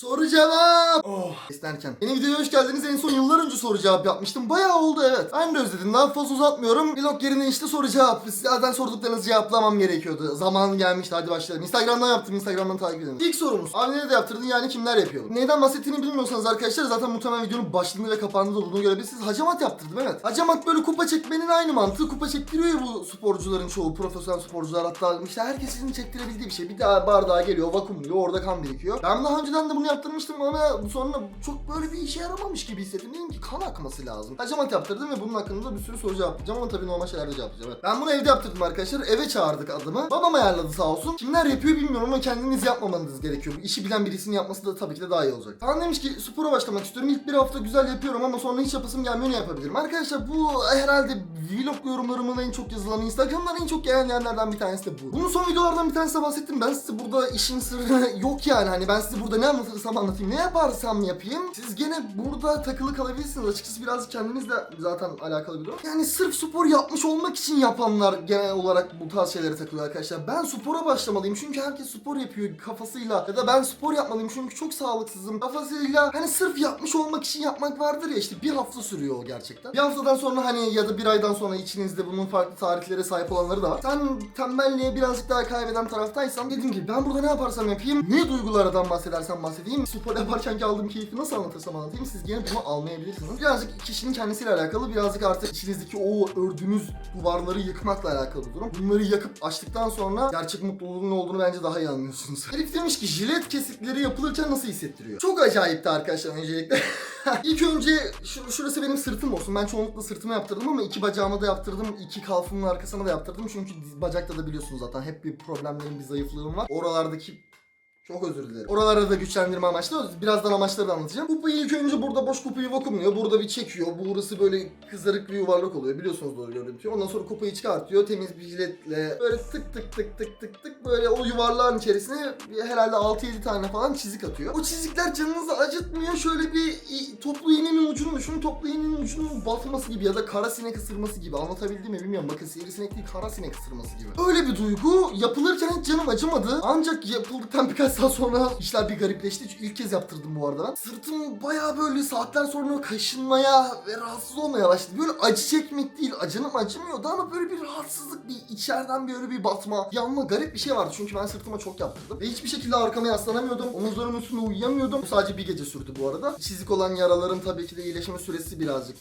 Soru cevap. Oh. İsterken. Yeni videoya hoş geldiniz. En son yıllar önce soru cevap yapmıştım. Bayağı oldu evet. Ben de özledim. Daha fazla uzatmıyorum. Vlog yerine işte soru cevap. Zaten sorduklarınızı cevaplamam gerekiyordu. Zaman gelmişti. Hadi başlayalım. Instagram'dan yaptım. Instagram'dan takip edin. İlk sorumuz. Abi nerede yaptırdın yani kimler yapıyor? Neyden bahsettiğini bilmiyorsanız arkadaşlar zaten muhtemelen videonun başlığında ve kapağında da olduğunu görebilirsiniz. Hacamat yaptırdım evet. Hacamat böyle kupa çekmenin aynı mantığı. Kupa çektiriyor ya bu sporcuların çoğu. Profesyonel sporcular hatta işte herkesin çektirebildiği bir şey. Bir daha bardağa geliyor vakumluyor. Orada kan birikiyor. Ben daha önceden de bunu yaptırmıştım ama sonra çok böyle bir işe yaramamış gibi hissettim. Dedim ki kan akması lazım. Hacamat yaptırdım ve bunun hakkında bir sürü soru cevaplayacağım ama tabii normal şeylerde cevaplayacağım. Evet. Ben bunu evde yaptırdım arkadaşlar. Eve çağırdık adamı. Babam ayarladı sağ olsun. Kimler yapıyor bilmiyorum ama kendiniz yapmamanız gerekiyor. Bu işi bilen birisinin yapması da tabii ki de daha iyi olacak. Kaan demiş ki spora başlamak istiyorum. İlk bir hafta güzel yapıyorum ama sonra hiç yapasım gelmiyor ne yapabilirim? Arkadaşlar bu herhalde vlog yorumlarımın en çok yazılan Instagram'dan en çok gelen yerlerden bir tanesi de bu. Bunun son videolardan bir tanesine bahsettim. Ben size burada işin sırrı yok yani. Hani ben size burada ne anlatırsam anlatayım. Ne yaparsam yapayım. Siz gene burada takılı kalabilirsiniz. Açıkçası biraz kendinizle zaten alakalı bir durum. Yani sırf spor yapmış olmak için yapanlar genel olarak bu tarz şeylere takılıyor arkadaşlar. Ben spora başlamalıyım çünkü herkes spor yapıyor kafasıyla. Ya da ben spor yapmalıyım çünkü çok sağlıksızım kafasıyla. Hani sırf yapmış olmak için yapmak vardır ya işte bir hafta sürüyor o gerçekten. Bir haftadan sonra hani ya da bir aydan sonra içinizde bunun farklı tarihlere sahip olanları da var. Sen tembelliğe birazcık daha kaybeden taraftaysan dediğim gibi ben burada ne yaparsam yapayım ne duygulardan bahsedersem bahsedeyim spor yaparken ki aldığım keyfi nasıl anlatırsam anlatayım siz gene bunu almayabilirsiniz. Birazcık kişinin kendisiyle alakalı birazcık artık içinizdeki o ördüğünüz duvarları yıkmakla alakalı durum. Bunları yakıp açtıktan sonra gerçek mutluluğun ne olduğunu bence daha iyi anlıyorsunuz. Herif demiş ki jilet kesikleri yapılırken nasıl hissettiriyor? Çok acayipti arkadaşlar öncelikle. İlk önce şu, şurası benim sırtım olsun. Ben çoğunlukla sırtıma yaptırdım ama iki bacağıma da yaptırdım. iki kalfımın arkasına da yaptırdım. Çünkü bacakta da biliyorsunuz zaten hep bir problemlerim, bir zayıflığım var. Oralardaki çok özür dilerim. Oralarda da güçlendirme amaçlı. Birazdan amaçları da anlatacağım. Kupayı ilk önce burada boş kupayı vakumluyor. Burada bir çekiyor. Burası böyle kızarık bir yuvarlak oluyor. Biliyorsunuz doğru görüntüyü. Ondan sonra kupayı çıkartıyor. Temiz bir jiletle böyle tık tık tık tık tık tık böyle o yuvarlağın içerisine herhalde 6-7 tane falan çizik atıyor. O çizikler canınızı acıtmıyor. Şöyle bir toplu iğnenin ucunu düşünün. Toplu iğnenin ucunun batması gibi ya da kara sinek ısırması gibi. Anlatabildim mi bilmiyorum. Bakın sivrisinek değil kara sinek ısırması gibi. Öyle bir duygu yapılırken hiç canım acımadı. Ancak yapıldıktan birkaç saat sonra işler bir garipleşti. Çünkü ilk kez yaptırdım bu arada ben. Sırtım bayağı böyle saatler sonra kaşınmaya ve rahatsız olmaya başladı. Böyle acı çekmek değil. Acınım acımıyordu ama böyle bir rahatsızlık, bir içeriden böyle bir batma, yanma garip bir şey vardı. Çünkü ben sırtıma çok yaptırdım. Ve hiçbir şekilde arkama yaslanamıyordum. Omuzlarımın üstünde uyuyamıyordum. Bu sadece bir gece sürdü bu arada. Çizik olan yaraların tabii ki de iyileşme süresi birazcık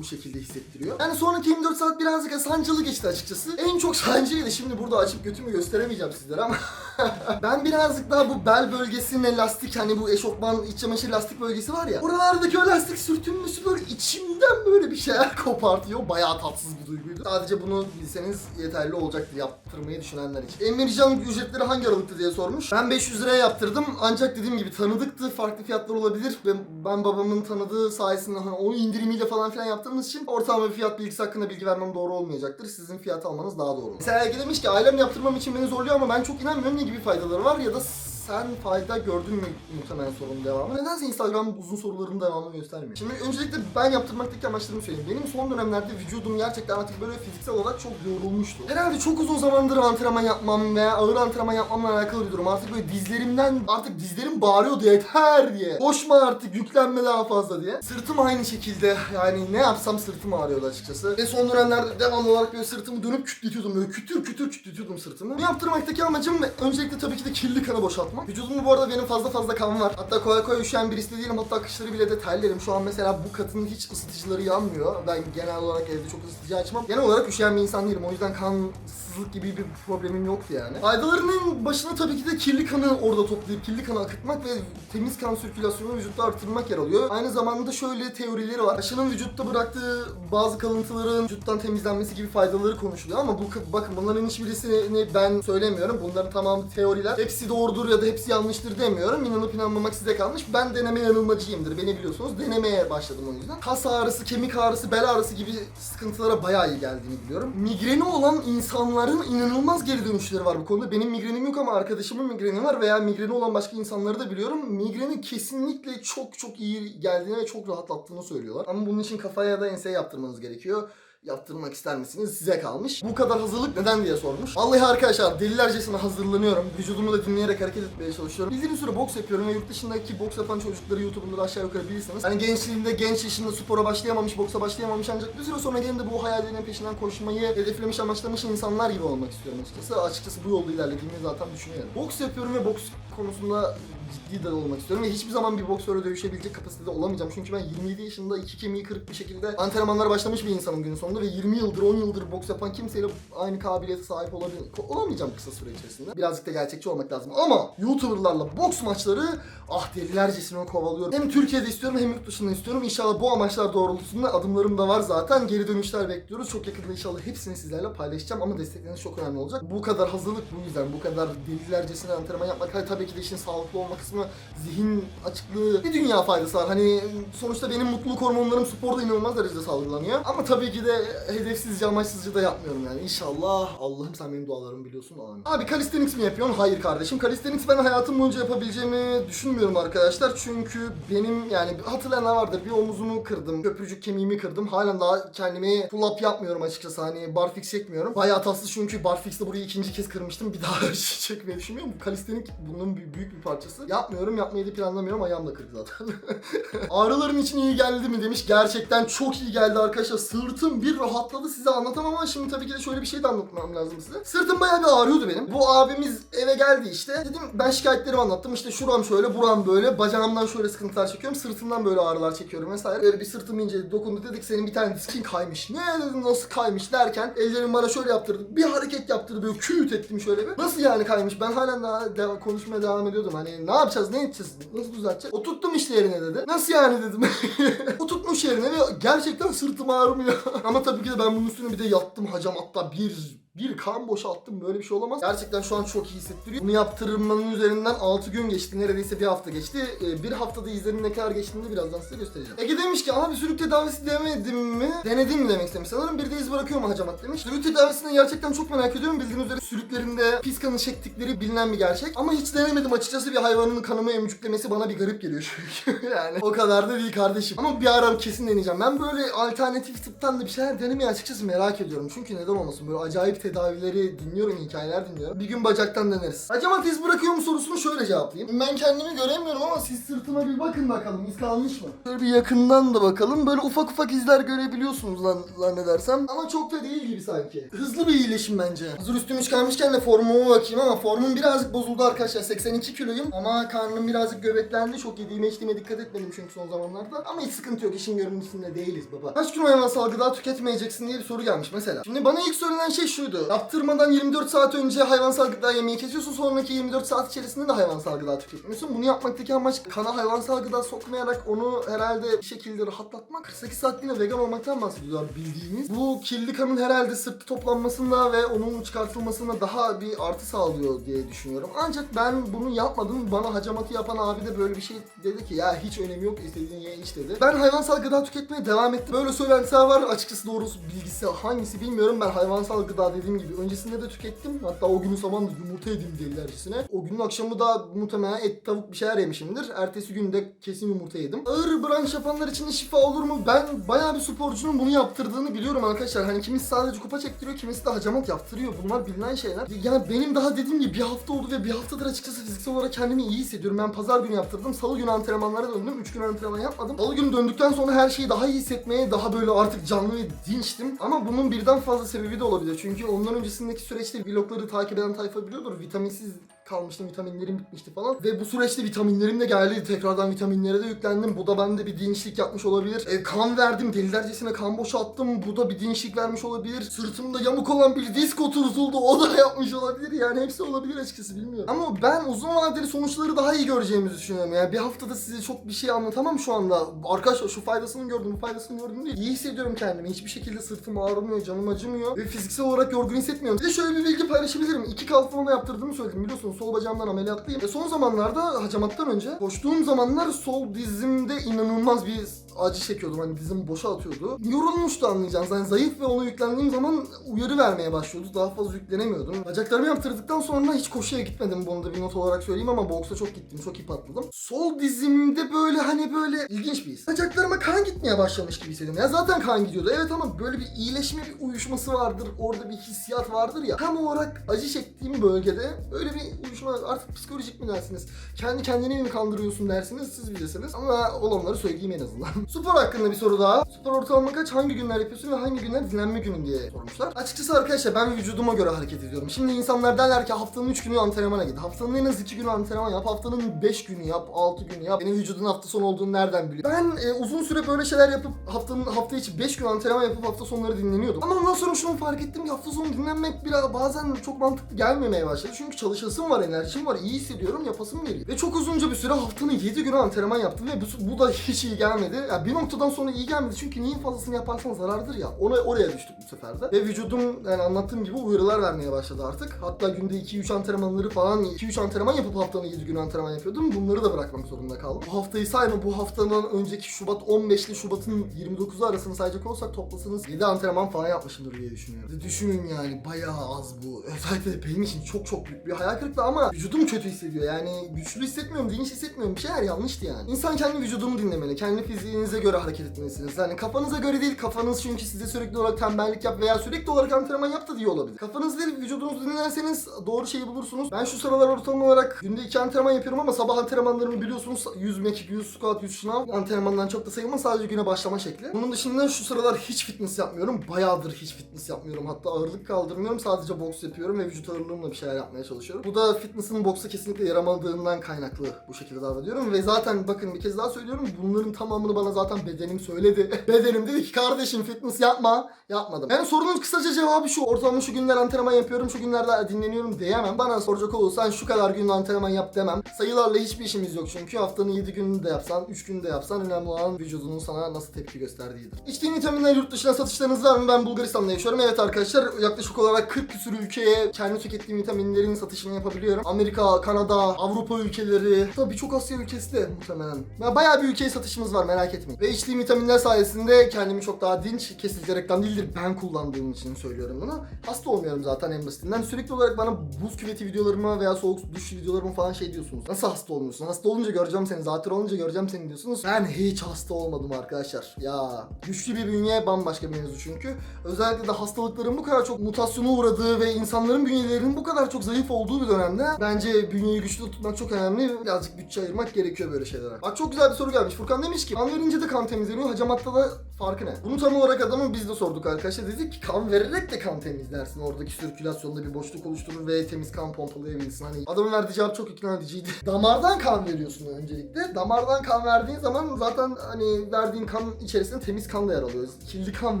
bu şekilde hissettiriyor. Yani sonraki 24 saat birazcık sancılı geçti açıkçası. En çok sancıydı. Şimdi burada açıp götümü gösteremeyeceğim sizlere ama ben birazcık daha bu bel bölgesine lastik hani bu eşofman iç çamaşır lastik bölgesi var ya. Oralardaki o lastik sürtünmesi böyle içimden böyle bir şeyler kopartıyor. Bayağı tatsız bir duyguydu. Sadece bunu bilseniz yeterli olacaktı yaptırmayı düşünenler için. Emircan ücretleri hangi aralıkta diye sormuş. Ben 500 liraya yaptırdım. Ancak dediğim gibi tanıdıktı. Farklı fiyatlar olabilir. Ben, ben babamın tanıdığı sayesinde hani onun indirimiyle falan filan yaptığımız için ortalama bir fiyat bilgisi hakkında bilgi vermem doğru olmayacaktır. Sizin fiyat almanız daha doğru. Mesela Ege demiş ki ailem yaptırmam için beni zorluyor ama ben çok inanmıyorum. Ne gibi faydaları var ya da sen fayda gördün mü muhtemelen sorunun devamı. Nedense Instagram uzun soruların devamını göstermiyor. Şimdi öncelikle ben yaptırmaktaki amaçlarımı söyleyeyim. Benim son dönemlerde vücudum gerçekten artık böyle fiziksel olarak çok yorulmuştu. Herhalde çok uzun zamandır antrenman yapmam veya ağır antrenman yapmamla alakalı bir durum. Artık böyle dizlerimden artık dizlerim bağırıyordu yeter diye. Koşma artık yüklenme daha fazla diye. Sırtım aynı şekilde yani ne yapsam sırtım ağrıyordu açıkçası. Ve son dönemlerde devamlı olarak böyle sırtımı dönüp kütletiyordum böyle kütür kütür kütletiyordum sırtımı. Bu yaptırmaktaki amacım öncelikle tabii ki de kirli kanı boşaltmak. Vücudumda bu arada benim fazla fazla kan var. Hatta kolay kolay üşüyen birisi de değilim. Hatta kışları bile de terlerim. Şu an mesela bu katının hiç ısıtıcıları yanmıyor. Ben genel olarak evde çok ısıtıcı açmam. Genel olarak üşüyen bir insan değilim. O yüzden kansızlık gibi bir problemim yoktu yani. Faydalarının başına tabii ki de kirli kanı orada toplayıp kirli kanı akıtmak ve temiz kan sirkülasyonunu vücutta artırmak yer alıyor. Aynı zamanda da şöyle teorileri var. Aşının vücutta bıraktığı bazı kalıntıların vücuttan temizlenmesi gibi faydaları konuşuluyor ama bu bakın bunların hiçbirisini ben söylemiyorum. Bunların tamamı teoriler. Hepsi doğrudur ya da hepsi yanlıştır demiyorum. İnanıp inanmamak size kalmış. Ben deneme yanılmacıyımdır. Beni biliyorsunuz. Denemeye başladım o yüzden. Kas ağrısı, kemik ağrısı, bel ağrısı gibi sıkıntılara bayağı iyi geldiğini biliyorum. Migreni olan insanların inanılmaz geri dönüşleri var bu konuda. Benim migrenim yok ama arkadaşımın migreni var veya migreni olan başka insanları da biliyorum. Migrenin kesinlikle çok çok iyi geldiğini ve çok rahatlattığını söylüyorlar. Ama bunun için kafaya ya da enseye yaptırmanız gerekiyor. Yaptırmak ister misiniz? Size kalmış. Bu kadar hazırlık neden diye sormuş. Vallahi arkadaşlar delilercesine hazırlanıyorum. Vücudumu da dinleyerek hareket etmeye çalışıyorum. Bildiğiniz süre boks yapıyorum ve yurt dışındaki boks yapan çocukları YouTube'unda da aşağı yukarı bilirsiniz. Hani gençliğinde, genç yaşında spora başlayamamış, boksa başlayamamış ancak bir süre sonra gelin de bu hayallerinin peşinden koşmayı hedeflemiş, amaçlamış insanlar gibi olmak istiyorum açıkçası. Açıkçası bu yolda ilerlediğimi zaten düşünüyorum. Boks yapıyorum ve boks konusunda ciddi de olmak istiyorum ve hiçbir zaman bir boksörle dövüşebilecek kapasitede olamayacağım. Çünkü ben 27 yaşında iki kemiği kırık bir şekilde antrenmanlara başlamış bir insanım günün sonunda ve 20 yıldır 10 yıldır boks yapan kimseyle aynı kabiliyete sahip olabil olamayacağım kısa süre içerisinde. Birazcık da gerçekçi olmak lazım. Ama YouTuber'larla boks maçları ah delilercesine kovalıyorum. Hem Türkiye'de istiyorum hem yurt dışında istiyorum. İnşallah bu amaçlar doğrultusunda adımlarım da var zaten. Geri dönüşler bekliyoruz. Çok yakında inşallah hepsini sizlerle paylaşacağım ama destekleriniz çok önemli olacak. Bu kadar hazırlık bu yüzden. Bu kadar delilercesine antrenman yapmak. Hayır, tabii ki de işin sağlıklı olma kısmı, zihin açıklığı, bir dünya faydası var. Hani sonuçta benim mutluluk hormonlarım sporda inanılmaz derecede salgılanıyor. Ama tabii ki de hedefsizce, amaçsızca da yapmıyorum yani. İnşallah Allah'ım sen benim dualarımı biliyorsun. Amin. Abi calisthenics mi yapıyorsun? Hayır kardeşim. Calisthenics ben hayatım boyunca yapabileceğimi düşünmüyorum arkadaşlar. Çünkü benim yani hatırlayanlar vardır. Bir omuzumu kırdım. Köprücük kemiğimi kırdım. Halen daha kendimi pull up yapmıyorum açıkçası. Hani barfix çekmiyorum. Bayağı tatsız çünkü barfix'te burayı ikinci kez kırmıştım. Bir daha çekmeyi düşünmüyorum. Bu calisthenics bunun büyük bir parçası. Yapmıyorum. Yapmayı da planlamıyorum. Ayağım da kırık zaten. Ağrılarım için iyi geldi mi demiş. Gerçekten çok iyi geldi arkadaşlar. Sırtım bir rahatladı size anlatamam ama şimdi tabii ki de şöyle bir şey de anlatmam lazım size. Sırtım bayağı bir ağrıyordu benim. Bu abimiz eve geldi işte. Dedim ben şikayetlerimi anlattım. İşte şuram şöyle, buram böyle. Bacağımdan şöyle sıkıntılar çekiyorum. Sırtımdan böyle ağrılar çekiyorum vesaire. Böyle bir sırtım ince dokundu. Dedik senin bir tane diskin kaymış. Ne dedim nasıl kaymış derken ellerim bana şöyle yaptırdı. Bir hareket yaptırdı böyle küt ettim şöyle bir. Nasıl yani kaymış? Ben halen daha deva- konuşmaya devam ediyordum. Hani ne yapacağız? Ne edeceğiz? Nasıl düzelteceğiz? Oturttum işte yerine dedi. Nasıl yani dedim. Oturtmuş yerine ve gerçekten sırtım ağrımıyor. Ama tabii ki de ben bunun üstüne bir de yattım hacam hatta bir bir kan boşalttım böyle bir şey olamaz. Gerçekten şu an çok iyi hissettiriyor. Bunu yaptırmanın üzerinden 6 gün geçti. Neredeyse bir hafta geçti. Ee, bir haftada izlerin ne kadar geçtiğini birazdan size göstereceğim. Ege demiş ki abi sürük tedavisi demedim mi? Denedim mi demek istemiş. Sanırım bir de iz bırakıyor mu hacamat demiş. Sürük tedavisini gerçekten çok merak ediyorum. Bildiğiniz üzere sürüklerinde pis kanı çektikleri bilinen bir gerçek. Ama hiç denemedim açıkçası bir hayvanın kanımı emcüklemesi bana bir garip geliyor çünkü. yani o kadar da değil kardeşim. Ama bir ara kesin deneyeceğim. Ben böyle alternatif tıptan da bir şeyler denemeyi açıkçası merak ediyorum. Çünkü neden olmasın böyle acayip tedavileri dinliyorum, hikayeler dinliyorum. Bir gün bacaktan deneriz. Hacamat iz bırakıyor mu sorusunu şöyle cevaplayayım. Ben kendimi göremiyorum ama siz sırtıma bir bakın bakalım iz kalmış mı? Şöyle bir yakından da bakalım. Böyle ufak ufak izler görebiliyorsunuz lan zannedersem. Ama çok da değil gibi sanki. Hızlı bir iyileşim bence. Hazır üstümü çıkarmışken de formuma bakayım ama formum birazcık bozuldu arkadaşlar. 82 kiloyum ama karnım birazcık göbeklendi. Çok yediğime içtiğime dikkat etmedim çünkü son zamanlarda. Ama hiç sıkıntı yok. İşin görüntüsünde değiliz baba. Kaç gün hayvansal gıda tüketmeyeceksin diye bir soru gelmiş mesela. Şimdi bana ilk söylenen şey şuydu. Yaptırmadan 24 saat önce hayvansal gıda yemeği kesiyorsun. Sonraki 24 saat içerisinde de hayvansal gıda tüketmiyorsun. Bunu yapmaktaki amaç kana hayvansal gıda sokmayarak onu herhalde bir şekilde rahatlatmak. 48 saatliğine vegan olmaktan bahsediyorlar bildiğiniz. Bu kirli kanın herhalde sırtı toplanmasında ve onun çıkartılmasına daha bir artı sağlıyor diye düşünüyorum. Ancak ben bunu yapmadım. Bana hacamatı yapan abi de böyle bir şey dedi ki ya hiç önemi yok istediğin ye iç dedi. Ben hayvansal gıda tüketmeye devam ettim. Böyle söylentiler var. Açıkçası doğrusu bilgisi hangisi bilmiyorum. Ben hayvansal gıda dediğim gibi öncesinde de tükettim. Hatta o günün sabahında yumurta yedim delilercesine. O günün akşamı da muhtemelen et tavuk bir şeyler yemişimdir. Ertesi günde kesin yumurta yedim. Ağır branş yapanlar için de şifa olur mu? Ben bayağı bir sporcunun bunu yaptırdığını biliyorum arkadaşlar. Hani kimisi sadece kupa çektiriyor, kimisi de hacamat yaptırıyor. Bunlar bilinen şeyler. Yani benim daha dediğim gibi bir hafta oldu ve bir haftadır açıkçası fiziksel olarak kendimi iyi hissediyorum. Ben pazar günü yaptırdım. Salı günü antrenmanlara döndüm. 3 gün antrenman yapmadım. Salı günü döndükten sonra her şeyi daha iyi hissetmeye, daha böyle artık canlı ve dinçtim. Ama bunun birden fazla sebebi de olabilir. Çünkü ondan öncesindeki süreçte vlogları takip eden tayfa biliyordur. Vitaminsiz kalmıştım. Vitaminlerim bitmişti falan. Ve bu süreçte vitaminlerim de geldi. Tekrardan vitaminlere de yüklendim. Bu da bende bir dinçlik yapmış olabilir. E, kan verdim. Delilercesine kan boşalttım. Bu da bir dinçlik vermiş olabilir. Sırtımda yamuk olan bir disk oturtuldu. O da yapmış olabilir. Yani hepsi olabilir açıkçası bilmiyorum. Ama ben uzun vadeli sonuçları daha iyi göreceğimizi düşünüyorum. Yani bir haftada size çok bir şey anlatamam şu anda. Arkadaşlar şu faydasını gördüm, bu faydasını gördüm değil. İyi hissediyorum kendimi. Hiçbir şekilde sırtım ağrımıyor, canım acımıyor. Ve fiziksel olarak yorgun hissetmiyorum. Bir de şöyle bir bilgi paylaşabilirim. İki kalfama yaptırdığımı söyledim. Biliyorsunuz sol bacağımdan ameliyatlıyım. Ve son zamanlarda hacamattan önce koştuğum zamanlar sol dizimde inanılmaz bir acı çekiyordum. Hani dizim boşa atıyordu. Yorulmuştu anlayacağınız. Hani zayıf ve ona yüklendiğim zaman uyarı vermeye başlıyordu. Daha fazla yüklenemiyordum. Bacaklarımı yaptırdıktan sonra hiç koşuya gitmedim. Bunu da bir not olarak söyleyeyim ama boksa çok gittim. Çok ip atladım. Sol dizimde böyle hani böyle ilginç bir his. Bacaklarıma kan gitmeye başlamış gibi hissediyorum. Ya zaten kan gidiyordu. Evet ama böyle bir iyileşme, bir uyuşması vardır. Orada bir hissiyat vardır ya. Tam olarak acı çektiğim bölgede böyle bir uyuşma artık psikolojik mi dersiniz? Kendi kendini mi kandırıyorsun dersiniz siz bilirsiniz. Ama olanları söyleyeyim en azından. Spor hakkında bir soru daha. Spor ortalama kaç? Hangi günler yapıyorsun ve hangi günler dinlenme günün diye sormuşlar. Açıkçası arkadaşlar ben vücuduma göre hareket ediyorum. Şimdi insanlar derler ki haftanın 3 günü antrenmana git. Haftanın en az 2 günü antrenman yap. Haftanın 5 günü yap, 6 günü yap. Benim vücudun hafta sonu olduğunu nereden biliyor? Ben e, uzun süre böyle şeyler yapıp haftanın hafta içi 5 gün antrenman yapıp hafta sonları dinleniyordum. Ama ondan sonra şunu fark ettim ki hafta sonu dinlenmek biraz bazen çok mantıklı gelmemeye başladı. Çünkü çalışasım var, enerjim var, iyi hissediyorum, yapasım geliyor. Ve çok uzunca bir süre haftanın 7 günü antrenman yaptım ve bu, bu da hiç iyi gelmedi. Bir noktadan sonra iyi gelmedi çünkü neyin fazlasını yaparsan zarardır ya. Ona oraya düştük bu sefer de. Ve vücudum yani anlattığım gibi uyarılar vermeye başladı artık. Hatta günde 2-3 antrenmanları falan 2-3 antrenman yapıp haftanın 7 günü antrenman yapıyordum. Bunları da bırakmak zorunda kaldım. Bu haftayı sayma bu haftanın önceki Şubat 15 ile Şubat'ın 29'u arasını sayacak olsak toplasanız 7 antrenman falan yapmışımdır diye düşünüyorum. Düşünün yani bayağı az bu. Özellikle de benim için çok çok büyük bir hayal kırıklığı ama vücudum kötü hissediyor. Yani güçlü hissetmiyorum, dinç hissetmiyorum. Bir şeyler yanlıştı yani. İnsan kendi vücudunu dinlemeli. Kendi fiziğinize göre hareket etmelisiniz. Yani kafanıza göre değil, kafanız çünkü size sürekli olarak tembellik yap veya sürekli olarak antrenman yap da diye olabilir. Kafanız değil, vücudunuzu dinlerseniz doğru şeyi bulursunuz. Ben şu sıralar ortalama olarak günde iki antrenman yapıyorum ama sabah antrenmanlarımı biliyorsunuz 100 mekik, 100 squat, 100 şınav antrenmandan çok da sayılmaz sadece güne başlama şekli. Bunun dışında şu sıralar hiç fitness yapmıyorum. Bayağıdır hiç fitness yapmıyorum. Hatta ağırlık kaldırmıyorum. Sadece boks yapıyorum ve vücut ağırlığımla bir şeyler yapmaya çalışıyorum. Bu da fitness'ın boksa kesinlikle yaramadığından kaynaklı bu şekilde davranıyorum. Ve zaten bakın bir kez daha söylüyorum. Bunların tamamını bana zaten bedenim söyledi. bedenim dedi ki kardeşim fitness yapma. Yapmadım. Yani sorunun kısaca cevabı şu. Ortalama şu günler antrenman yapıyorum. Şu günlerde dinleniyorum diyemem. Bana soracak olursan şu kadar gün antrenman yap demem. Sayılarla hiçbir işimiz yok çünkü haftanın 7 gününü de yapsan, 3 günü de yapsan önemli olan vücudunun sana nasıl tepki gösterdiğidir. İçtiğin vitaminler yurt dışına satışlarınız var mı? Ben Bulgaristan'da yaşıyorum. Evet arkadaşlar yaklaşık olarak 40 küsur ülkeye kendi tükettiğim vitaminlerin satışını yapabiliyorum. Amerika, Kanada, Avrupa ülkeleri, tabii birçok Asya ülkesi de muhtemelen. Ya bayağı bir ülkeye satışımız var merak etmeyin. Ve içtiğim vitaminler sayesinde kendimi çok daha dinç, kesinlikle reklam değildir. Ben kullandığım için söylüyorum bunu. Hasta olmuyorum zaten en basitinden. Sürekli olarak bana buz küveti videolarıma veya soğuk duş videolarıma falan şey diyorsunuz. Nasıl hasta olmuyorsun? Hasta olunca göreceğim seni, zatür olunca göreceğim seni diyorsunuz. Ben hiç hasta olmadım arkadaşlar. Ya güçlü bir bünye bambaşka bir mevzu çünkü. Özellikle de hastalıkların bu kadar çok mutasyona uğradığı ve insanların bünyelerinin bu kadar çok zayıf olduğu bir dönemde bence bünyeyi güçlü tutmak çok önemli. Birazcık bütçe ayırmak gerekiyor böyle şeylere. Bak çok güzel bir soru gelmiş. Furkan demiş ki kan verince de kan temizleniyor. Hacamatta da farkı ne? Bunu tam olarak adamın biz de sorduk arkadaşlar. Dedik ki kan vererek de kan temizlersin. Oradaki sirkülasyonda bir boşluk oluşturur ve temiz kan pompalayabilirsin. Hani adamın verdiği cevap çok ikna ediciydi. Damardan kan veriyorsun öncelikle. Damardan kan verdiğin zaman zaten hani verdiğin kan içerisinde temiz kan da yer alıyor. Kirli kan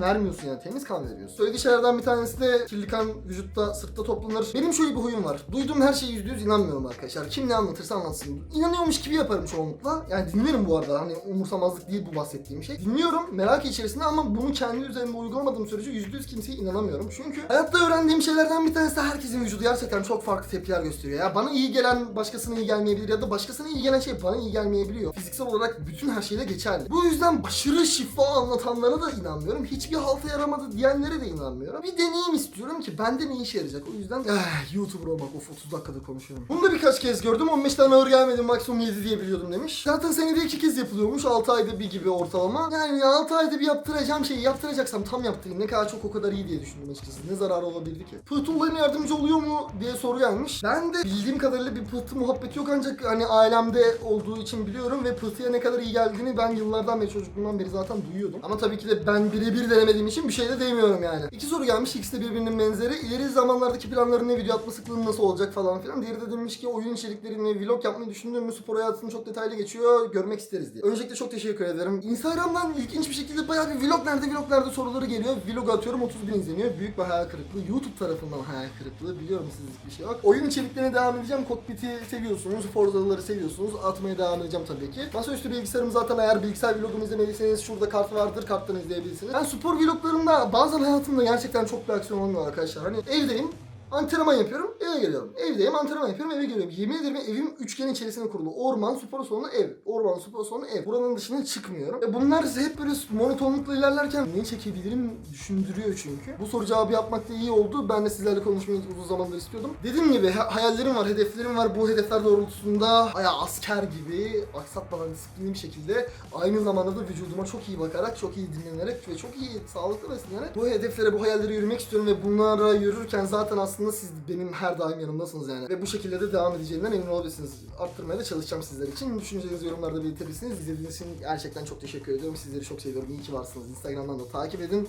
vermiyorsun yani temiz kan veriyorsun. Söylediği şeylerden bir tanesi de kirli kan vücutta sırtta toplanır. Benim şöyle bir huyum var. Duyduğum her şeye yüzde yüz inanmıyorum arkadaşlar. Kim ne anlatırsa anlatsın. İnanıyormuş gibi yaparım çoğunlukla. Yani dinlerim bu arada. Hani umursamazlık değil bu bahsettiğim şey. Dinliyorum merak içerisinde ama bunu kendi üzerinde uygulamadığım sürece yüzde yüz kimseye inanamıyorum. Çünkü hayatta öğrendiğim şeylerden bir tanesi de herkesin vücudu gerçekten çok farklı tepkiler gösteriyor. Ya bana iyi gelen başkasına iyi gelmeyebilir ya da başkasına iyi gelen şey bana iyi gelmeyebiliyor. Fiziksel olarak bütün her şeyle geçerli. Bu yüzden aşırı şifa anlatanlara da inanmıyorum. Hiçbir halta yaramadı diyenlere de inanmıyorum. Bir deneyim istiyorum ki bende ne işe yarayacak. O yüzden eh, YouTuber olmak of 30 dakikada konuşuyorum. Bunu da birkaç kez gördüm. 15 tane ağır gelmedi maksimum 7 diye biliyordum demiş. Zaten senede iki kez yapılıyormuş. 6 ayda bir gibi ortalama. Yani 6 ayda bir yaptıracağım şeyi yaptıracaksam tam yaptırayım. Ne kadar çok o kadar iyi diye düşündüm açıkçası. Ne zararı olabilirdi ki? Pıhtı olayına yardımcı oluyor mu diye soru gelmiş. Ben de bildiğim kadarıyla bir pıhtı muhabbeti yok ancak hani ailemde olduğu için biliyorum ve pıhtıya ne kadar iyi geldiğini ben yıllardan beri çocukluğumdan beri zaten duyuyordum. Ama tabii ki de ben birebir denemediğim için bir şey de demiyorum yani. İki soru gelmiş ikisi de birbirinin benzeri. İleri zamanlardaki planların ne video atma sıklığın nasıl olacak falan filan. Diğeri de demiş ki oyun içeriklerini vlog yapmayı düşündüğüm mü spor hayatını çok detaylı geçiyor görmek isteriz diye. Öncelikle çok teşekkür ederim. Instagram'dan ilginç bir şekilde bayağı bir vlog nerede vlog nerede soruları geliyor. Vlog atıyorum 30 bin izleniyor. Büyük bir hayal kırıklığı. YouTube tarafından hayal kırıklığı. Biliyorum sizlik bir şey yok. Oyun içeriklerine devam edeceğim. Cockpit'i seviyorsunuz. Forza'ları seviyorsunuz. Atmaya devam edeceğim tabii ki. Masaüstü bilgisayarım zaten eğer bilgisayar vlogumu izlemediyseniz şurada kart vardır. Karttan izleyebilirsiniz. Ben spor vloglarımda bazen hayatımda gerçekten çok bir aksiyon olmuyor arkadaşlar. Hani evdeyim. Antrenman yapıyorum, eve geliyorum. Evdeyim, antrenman yapıyorum, eve geliyorum. Yemin ederim evim üçgen içerisine kurulu. Orman, spor salonu, ev. Orman, spor salonu, ev. Buranın dışına çıkmıyorum. E bunlar hep böyle monotonlukla ilerlerken neyi çekebilirim düşündürüyor çünkü. Bu soru cevabı yapmak da iyi oldu. Ben de sizlerle konuşmayı uzun zamandır istiyordum. Dediğim gibi ha- hayallerim var, hedeflerim var. Bu hedefler doğrultusunda aya asker gibi aksatmadan disiplinli bir şekilde aynı zamanda da vücuduma çok iyi bakarak, çok iyi dinlenerek ve çok iyi sağlıklı beslenerek bu hedeflere, bu hayallere yürümek istiyorum ve bunlara yürürken zaten aslında siz benim her daim yanımdasınız yani. Ve bu şekilde de devam edeceğinden emin olabilirsiniz. Arttırmaya da çalışacağım sizler için. Düşüncelerinizi yorumlarda belirtebilirsiniz. İzlediğiniz için gerçekten çok teşekkür ediyorum. Sizleri çok seviyorum. İyi ki varsınız. Instagram'dan da takip edin.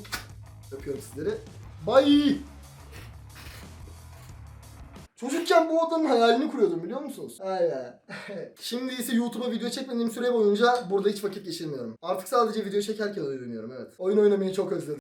Öpüyorum sizleri. Bye! Çocukken bu odanın hayalini kuruyordum biliyor musunuz? Aynen. Şimdi ise YouTube'a video çekmediğim süre boyunca burada hiç vakit geçirmiyorum. Artık sadece video çekerken oynuyorum evet. Oyun oynamayı çok özledim.